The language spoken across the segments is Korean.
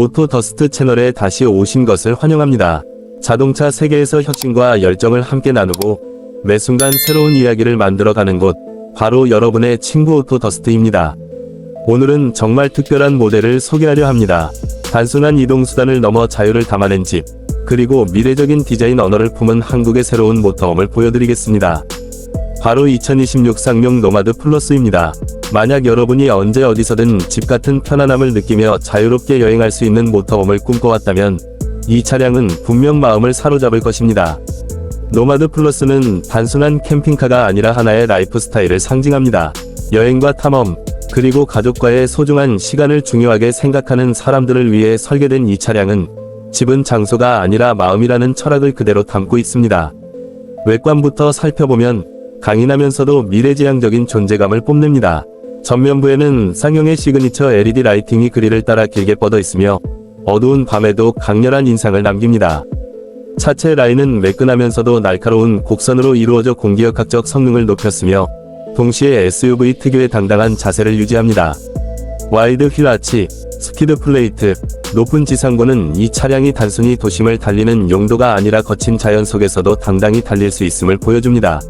오토 더스트 채널에 다시 오신 것을 환영합니다. 자동차 세계에서 혁신과 열정을 함께 나누고 매 순간 새로운 이야기를 만들어가는 곳, 바로 여러분의 친구 오토 더스트입니다. 오늘은 정말 특별한 모델을 소개하려 합니다. 단순한 이동수단을 넘어 자유를 담아낸 집, 그리고 미래적인 디자인 언어를 품은 한국의 새로운 모터홈을 보여드리겠습니다. 바로 2026 쌍용 노마드 플러스입니다. 만약 여러분이 언제 어디서든 집 같은 편안함을 느끼며 자유롭게 여행할 수 있는 모터홈을 꿈꿔왔다면 이 차량은 분명 마음을 사로잡을 것입니다. 노마드 플러스는 단순한 캠핑카가 아니라 하나의 라이프 스타일을 상징합니다. 여행과 탐험, 그리고 가족과의 소중한 시간을 중요하게 생각하는 사람들을 위해 설계된 이 차량은 집은 장소가 아니라 마음이라는 철학을 그대로 담고 있습니다. 외관부터 살펴보면 강인하면서도 미래지향적인 존재감을 뽐냅니다. 전면부에는 쌍용의 시그니처 LED 라이팅이 그릴을 따라 길게 뻗어 있으며 어두운 밤에도 강렬한 인상을 남깁니다. 차체 라인은 매끈하면서도 날카로운 곡선으로 이루어져 공기역학적 성능을 높였으며 동시에 SUV 특유의 당당한 자세를 유지합니다. 와이드 휠 아치, 스키드 플레이트, 높은 지상고는 이 차량이 단순히 도심을 달리는 용도가 아니라 거친 자연 속에서도 당당히 달릴 수 있음을 보여줍니다.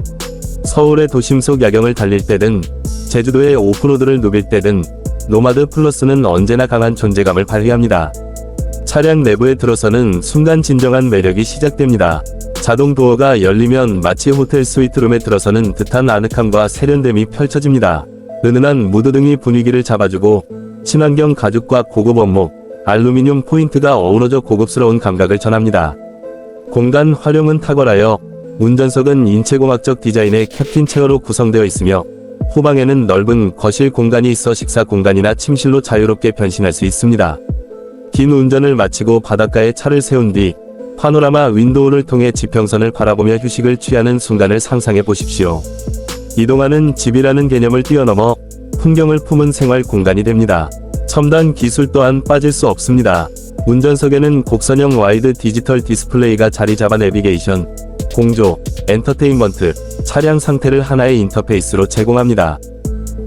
서울의 도심 속 야경을 달릴 때든 제주도의 오프로드를 누빌 때든 노마드 플러스는 언제나 강한 존재감을 발휘합니다. 차량 내부에 들어서는 순간 진정한 매력이 시작됩니다. 자동 도어가 열리면 마치 호텔 스위트룸에 들어서는 듯한 아늑함과 세련됨이 펼쳐집니다. 은은한 무드 등이 분위기를 잡아주고 친환경 가죽과 고급 원목, 알루미늄 포인트가 어우러져 고급스러운 감각을 전합니다. 공간 활용은 탁월하여 운전석은 인체공학적 디자인의 캡틴 체어로 구성되어 있으며 후방에는 넓은 거실 공간이 있어 식사 공간이나 침실로 자유롭게 변신할 수 있습니다. 긴 운전을 마치고 바닷가에 차를 세운 뒤 파노라마 윈도우를 통해 지평선을 바라보며 휴식을 취하는 순간을 상상해 보십시오. 이동하는 집이라는 개념을 뛰어넘어 풍경을 품은 생활 공간이 됩니다. 첨단 기술 또한 빠질 수 없습니다. 운전석에는 곡선형 와이드 디지털 디스플레이가 자리 잡아 내비게이션, 공조, 엔터테인먼트, 차량 상태를 하나의 인터페이스로 제공합니다.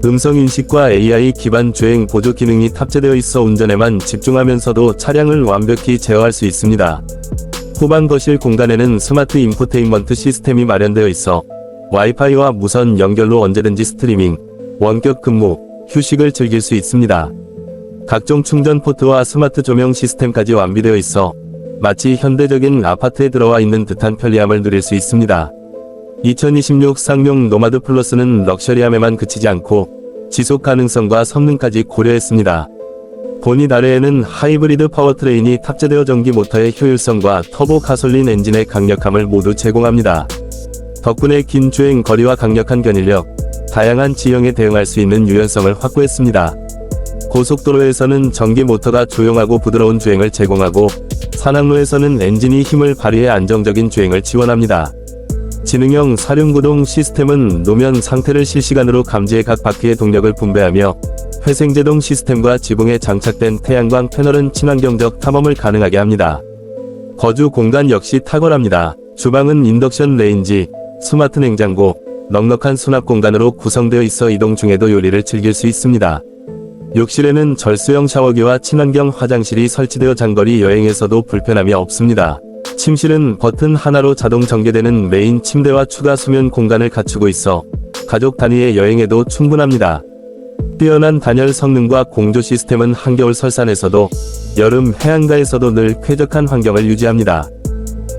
음성 인식과 AI 기반 주행 보조 기능이 탑재되어 있어 운전에만 집중하면서도 차량을 완벽히 제어할 수 있습니다. 후방 거실 공간에는 스마트 인포테인먼트 시스템이 마련되어 있어 와이파이와 무선 연결로 언제든지 스트리밍, 원격 근무, 휴식을 즐길 수 있습니다. 각종 충전 포트와 스마트 조명 시스템까지 완비되어 있어 마치 현대적인 아파트에 들어와 있는 듯한 편리함을 누릴 수 있습니다. 2026 쌍용 노마드 플러스는 럭셔리함에만 그치지 않고 지속 가능성과 성능까지 고려했습니다. 본닛 아래에는 하이브리드 파워트레인이 탑재되어 전기 모터의 효율성과 터보 가솔린 엔진의 강력함을 모두 제공합니다. 덕분에 긴 주행 거리와 강력한 견인력, 다양한 지형에 대응할 수 있는 유연성을 확보했습니다. 고속도로에서는 전기 모터가 조용하고 부드러운 주행을 제공하고 산악로에서는 엔진이 힘을 발휘해 안정적인 주행을 지원합니다. 지능형 사륜구동 시스템은 노면 상태를 실시간으로 감지해 각 바퀴의 동력을 분배하며 회생제동 시스템과 지붕에 장착된 태양광 패널은 친환경적 탐험을 가능하게 합니다. 거주 공간 역시 탁월합니다. 주방은 인덕션 레인지, 스마트 냉장고, 넉넉한 수납 공간으로 구성되어 있어 이동 중에도 요리를 즐길 수 있습니다. 욕실에는 절수형 샤워기와 친환경 화장실이 설치되어 장거리 여행에서도 불편함이 없습니다. 침실은 버튼 하나로 자동 전개되는 메인 침대와 추가 수면 공간을 갖추고 있어 가족 단위의 여행에도 충분합니다. 뛰어난 단열 성능과 공조 시스템은 한겨울 설산에서도 여름 해안가에서도 늘 쾌적한 환경을 유지합니다.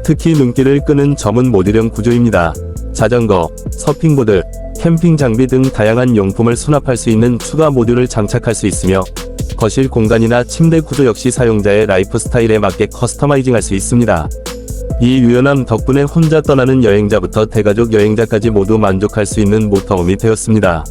특히 눈길을 끄는 점은 모듈형 구조입니다. 자전거, 서핑보드, 캠핑 장비 등 다양한 용품을 수납할 수 있는 추가 모듈을 장착할 수 있으며 거실 공간이나 침대 구조 역시 사용자의 라이프 스타일에 맞게 커스터마이징할 수 있습니다. 이 유연함 덕분에 혼자 떠나는 여행자부터 대가족 여행자까지 모두 만족할 수 있는 모터홈이 되었습니다.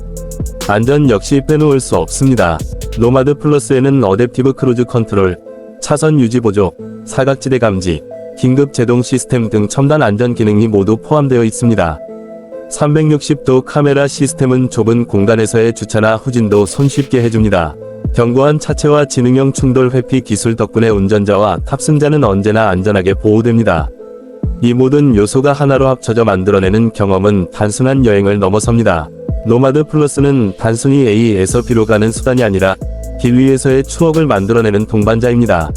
안전 역시 빼놓을 수 없습니다. 노마드 플러스에는 어댑티브 크루즈 컨트롤, 차선 유지 보조, 사각지대 감지, 긴급 제동 시스템 등 첨단 안전 기능이 모두 포함되어 있습니다. 360도 카메라 시스템은 좁은 공간에서의 주차나 후진도 손쉽게 해줍니다. 견고한 차체와 지능형 충돌 회피 기술 덕분에 운전자와 탑승자는 언제나 안전하게 보호됩니다. 이 모든 요소가 하나로 합쳐져 만들어내는 경험은 단순한 여행을 넘어섭니다. 노마드 플러스는 단순히 A에서 B로 가는 수단이 아니라 길 위에서의 추억을 만들어내는 동반자입니다.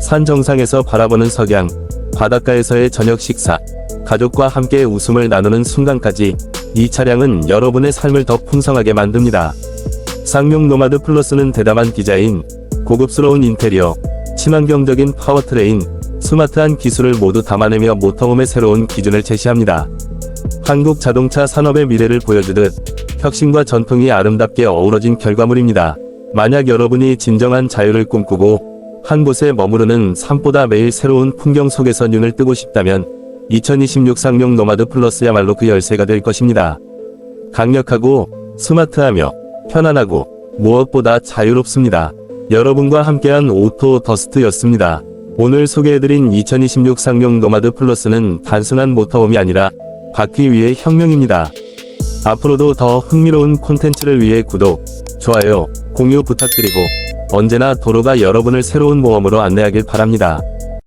산 정상에서 바라보는 석양, 바닷가에서의 저녁 식사, 가족과 함께 웃음을 나누는 순간까지 이 차량은 여러분의 삶을 더 풍성하게 만듭니다. 쌍용 노마드 플러스는 대담한 디자인, 고급스러운 인테리어, 친환경적인 파워트레인, 스마트한 기술을 모두 담아내며 모터홈의 새로운 기준을 제시합니다. 한국 자동차 산업의 미래를 보여주듯 혁신과 전통이 아름답게 어우러진 결과물입니다. 만약 여러분이 진정한 자유를 꿈꾸고 한 곳에 머무르는 삶보다 매일 새로운 풍경 속에서 눈을 뜨고 싶다면 2026 쌍용 노마드 플러스야말로 그 열쇠가 될 것입니다. 강력하고 스마트하며 편안하고 무엇보다 자유롭습니다. 여러분과 함께한 오토 더스트였습니다. 오늘 소개해드린 2026 쌍용 노마드 플러스는 단순한 모터홈이 아니라 바퀴 위의 혁명입니다. 앞으로도 더 흥미로운 콘텐츠를 위해 구독, 좋아요, 공유 부탁드리고 언제나 도로가 여러분을 새로운 모험으로 안내하길 바랍니다.